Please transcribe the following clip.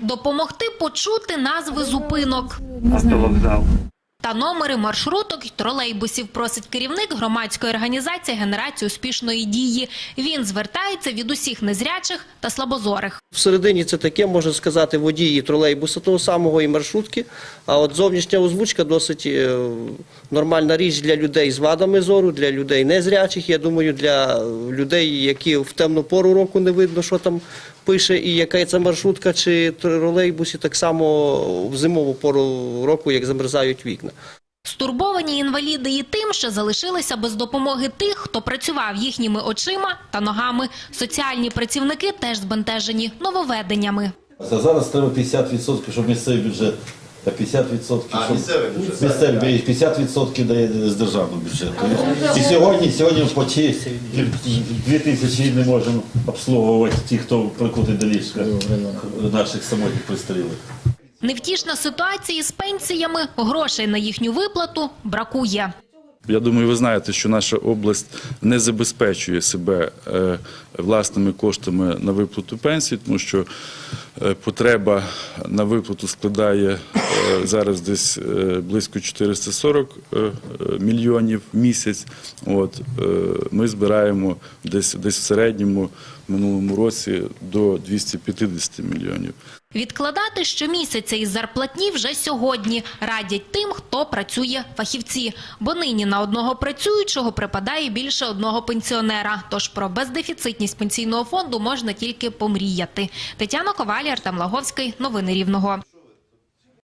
Допомогти почути назви зупинок Автовокзал. та номери маршруток й тролейбусів просить керівник громадської організації генерації успішної дії. Він звертається від усіх незрячих та слабозорих. Всередині це таке, можна сказати, водії тролейбуса того самого і маршрутки. А от зовнішня озвучка досить е, нормальна річ для людей з вадами зору, для людей незрячих. Я думаю, для людей, які в темну пору року не видно, що там пише, і яка це маршрутка чи тролейбусі, так само в зимову пору року, як замерзають вікна. Стурбовані інваліди і тим, що залишилися без допомоги тих, хто працював їхніми очима та ногами. Соціальні працівники теж збентежені нововведеннями. Зараз треба 50%, щоб місцевий бюджет. Та 50%, А, місцевий бюджет. місцевий бюджет, 50% дає з державного бюджету. І сьогодні, сьогодні по ті 2 тисячі не можемо обслуговувати ті, хто прикутий до ліжка наших самотніх пристрілих. Невтішна ситуація з пенсіями, грошей на їхню виплату бракує. Я думаю, ви знаєте, що наша область не забезпечує себе е, власними коштами на виплату пенсій, тому що е, потреба на виплату складає зараз десь е, близько 440 е, е, мільйонів місяць. От ми збираємо десь десь в середньому минулому році до 250 мільйонів. Відкладати щомісяця із зарплатні вже сьогодні радять тим, хто працює фахівці. Бо нині на одного працюючого припадає більше одного пенсіонера. Тож про бездефіцитність пенсійного фонду можна тільки помріяти. Тетяна Коваль, Артем Лаговський. Новини Рівного.